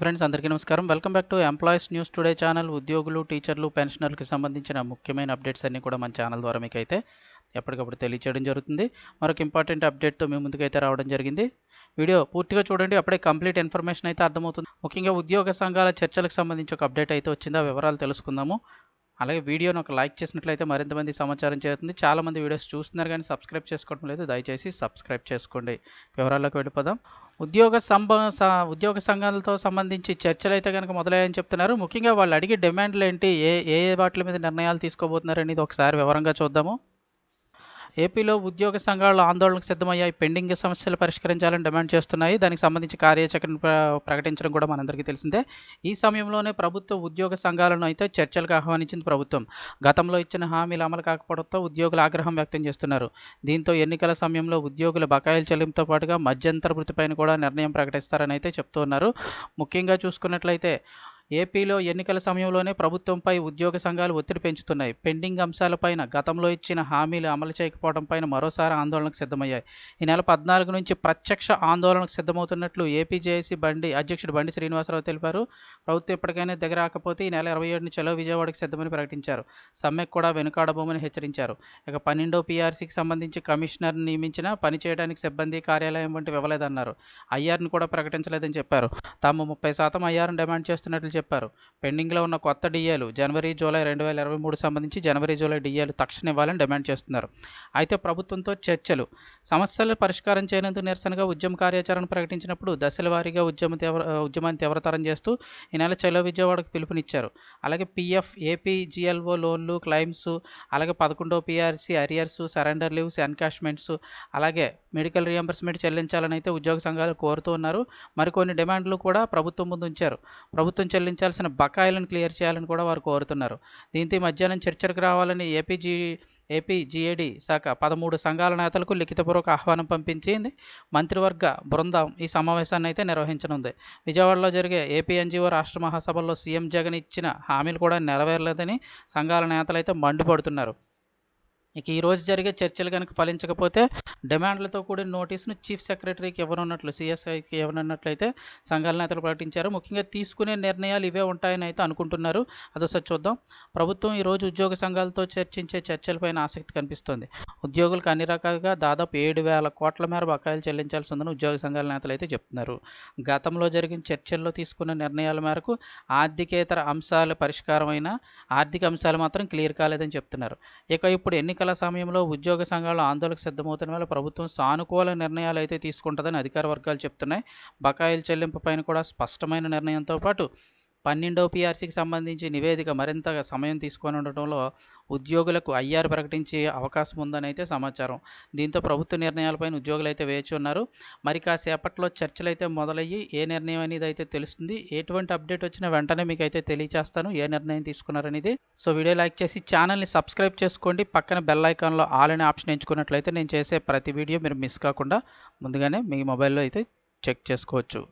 Friends అందరికీ నమస్కారం. Welcome back to employees news today channel. ఉద్యోగులు టీచర్లు పెన్షనర్లకు సంబంధించిన ముఖ్యమైన అప్డేట్స్ అన్నీ కూడా మన ఛానల్ ద్వారా మీకు అయితే ఎప్పటికప్పుడు తెలియచేయడం జరుగుతుంది. మరొక ఇంపార్టెంట్ అప్డేట్తో మీ ముందుకైతే రావడం జరిగింది. వీడియో పూర్తిగా చూడండి అప్పుడే కంప్లీట్ ఇన్ఫర్మేషన్ అయితే అర్థమవుతుంది. ముఖ్యంగా ఉద్యోగ సంఘాల చర్చలకు సంబంధించి ఒక అప్డేట్ అయితే వచ్చింది. ఆ వివరాలు తెలుసుకుందాము. అలాగే వీడియోని ఒక లైక్ చేసినట్లయితే మరింత మంది సమాచారం చేరుతుంది. చాలామంది వీడియోస్ చూస్తున్నారు కానీ సబ్స్క్రైబ్ చేసుకోవడం లేదు. దయచేసి సబ్స్క్రైబ్ చేసుకోండి. వివరాల్లోకి వెళ్ళిపోదాం. ఉద్యోగ సంబ స- ఉద్యోగ సంఘాలతో సంబంధించి చర్చలు అయితే కనుక మొదలయ్యాయని చెప్తున్నారు. ముఖ్యంగా వాళ్ళు అడిగే డిమాండ్లు ఏంటి? ఏ ఏ వాటి మీద నిర్ణయాలు తీసుకోబోతున్నారు అనేది ఒకసారి వివరంగా చూద్దాము. ఏపీలో ఉద్యోగ సంఘాలు ఆందోళనకు సిద్ధమయ్యాయి. పెండింగ్ సమస్యలు పరిష్కరించాలని డిమాండ్ చేస్తున్నాయి. దానికి సంబంధించి కార్యాచరణ ప్రకటించడం కూడా మనందరికీ తెలిసిందే. ఈ సమయంలోనే ప్రభుత్వ ఉద్యోగ సంఘాలను అయితే చర్చలకు ఆహ్వానించింది ప్రభుత్వం. గతంలో ఇచ్చిన హామీలు అమలు కాకపోవడంతో ఉద్యోగులు ఆగ్రహం వ్యక్తం చేస్తున్నారు. దీంతో ఎన్నికల సమయంలో ఉద్యోగుల బకాయిల చెల్లింపుతో పాటుగా మధ్యంతర వృత్తిపైన కూడా నిర్ణయం ప్రకటిస్తారని అయితే చెప్తూ ఉన్నారు. ముఖ్యంగా చూసుకున్నట్లయితే ఏపీలో ఎన్నికల సమయంలోనే ప్రభుత్వంపై ఉద్యోగ సంఘాలు ఒత్తిడి పెంచుతున్నాయి. పెండింగ్ అంశాలపైన గతంలో ఇచ్చిన హామీలు అమలు చేయకపోవడం పైన మరోసారి ఆందోళనకు సిద్ధమయ్యాయి. ఈ నెల పద్నాలుగు నుంచి ప్రత్యక్ష ఆందోళనకు సిద్ధమవుతున్నట్లు ఏపీ జేఏసీ బండి అధ్యక్షుడు బండి శ్రీనివాసరావు తెలిపారు. ప్రభుత్వం ఇప్పటికైనా దగ్గర రాకపోతే ఈ నెల ఇరవై ఏడుని చలో విజయవాడకు సిద్ధమని ప్రకటించారు. సమ్మెకు కూడా వెనుకాడబోమని హెచ్చరించారు. ఇక పన్నెండో పీఆర్సీకి సంబంధించి కమిషనర్ నియమించిన పని చేయడానికి సిబ్బంది కార్యాలయం వంటి ఇవ్వలేదన్నారు ఐఆర్ని కూడా ప్రకటించలేదని చెప్పారు. తాము ముప్పై శాతం ఐఆర్ను డిమాండ్ చేస్తున్నట్లు చెప్పారు. పెండింగ్లో ఉన్న కొత్త డిఏలు జనవరి జూలై రెండు వేల ఇరవై మూడు సంబంధించి జనవరి జూలై డిఏలు తక్షణ ఇవ్వాలని డిమాండ్ చేస్తున్నారు. అయితే ప్రభుత్వంతో చర్చలు. సమస్యలు పరిష్కారం చేయనందుకు నిరసనగా ఉద్యమ కార్యాచరణ ప్రకటించినప్పుడు దశల వారీగా ఉద్యమ తీవ్ర ఉద్యమాన్ని తీవ్రతరం చేస్తూ ఈ నెల చలో విజయవాడకు పిలుపునిచ్చారు. అలాగే పిఎఫ్ ఏపీ జిఎల్ఓ లోన్లు క్లైమ్స్ అలాగే పదకొండో PRC arrears surrender leaves encashments అలాగే మెడికల్ రియంబర్స్మెంట్ చెల్లించాలని అయితే ఉద్యోగ సంఘాలు కోరుతూ ఉన్నారు. మరికొన్ని డిమాండ్లు కూడా ప్రభుత్వం ముందు ఉంచారు. ప్రభుత్వం చెల్లి చెల్లించాల్సిన బకాయిలను క్లియర్ చేయాలని కూడా వారు కోరుతున్నారు. దీంతో ఈ మధ్యాహ్నం చర్చలకు రావాలని ఏపీజీ ఏపీ జీఏడీ శాఖ పదమూడు సంఘాల నేతలకు లిఖితపూర్వక ఆహ్వానం పంపించింది. మంత్రివర్గ బృందం ఈ సమావేశాన్ని అయితే నిర్వహించనుంది. విజయవాడలో జరిగే ఏపీ ఎన్జీఓ రాష్ట్ర మహాసభల్లో సీఎం జగన్ ఇచ్చిన హామీలు కూడా నెరవేరలేదని సంఘాల నేతలు అయితే మండిపడుతున్నారు. ఇక ఈరోజు జరిగే చర్చలు కనుక ఫలించకపోతే డిమాండ్లతో కూడిన నోటీసును చీఫ్ సెక్రటరీకి ఇవ్వనున్నట్లు సిఎస్ఐకి ఇవ్వనున్నట్లయితే సంఘాల నేతలు ప్రకటించారు. ముఖ్యంగా తీసుకునే నిర్ణయాలు ఇవే ఉంటాయని అయితే అనుకుంటున్నారు. అదొకసారి చూద్దాం. ప్రభుత్వం ఈరోజు ఉద్యోగ సంఘాలతో చర్చించే చర్చలపైన ఆసక్తి కనిపిస్తోంది. ఉద్యోగులకు అన్ని రకాలుగా దాదాపు ఏడు వేల కోట్ల మేర బకాయిలు చెల్లించాల్సి ఉందని ఉద్యోగ సంఘాల నేతలు అయితే చెప్తున్నారు. గతంలో జరిగిన చర్చల్లో తీసుకున్న నిర్ణయాల మేరకు ఆర్థికేతర అంశాల పరిష్కారమైన ఆర్థిక అంశాలు మాత్రం క్లియర్ కాలేదని చెప్తున్నారు. ఇక ఇప్పుడు ఎన్నికల సమయంలో ఉద్యోగ సంఘాలు ఆందోళనకు సిద్ధమవుతున్న వల్ల ప్రభుత్వం సానుకూల నిర్ణయాలు అయితే తీసుకుంటుందని అధికార వర్గాలు చెప్తున్నాయి. బకాయిల చెల్లింపు పైన కూడా స్పష్టమైన నిర్ణయంతో పాటు పన్నెండో పీఆర్సీకి సంబంధించి నివేదిక మరింత సమయం తీసుకొని ఉండటంలో ఉద్యోగులకు ఐఆర్ ప్రకటించే అవకాశం ఉందని అయితే సమాచారం. దీంతో ప్రభుత్వ నిర్ణయాలపైన ఉద్యోగులు అయితే వేచి ఉన్నారు. మరి కాసేపట్లో చర్చలు అయితే మొదలయ్యి ఏ నిర్ణయం అనేది అయితే తెలుస్తుంది ఎటువంటి అప్డేట్ వచ్చినా వెంటనే మీకు అయితే తెలియచేస్తాను ఏ నిర్ణయం తీసుకున్నారనేది. సో వీడియో లైక్ చేసి ఛానల్ని సబ్స్క్రైబ్ చేసుకోండి. పక్కన బెల్ ఐకాన్లో ఆల్ అనే ఆప్షన్ ఎంచుకున్నట్లయితే నేను చేసే ప్రతి వీడియో మీరు మిస్ కాకుండా ముందుగానే మీ మొబైల్లో అయితే చెక్ చేసుకోవచ్చు.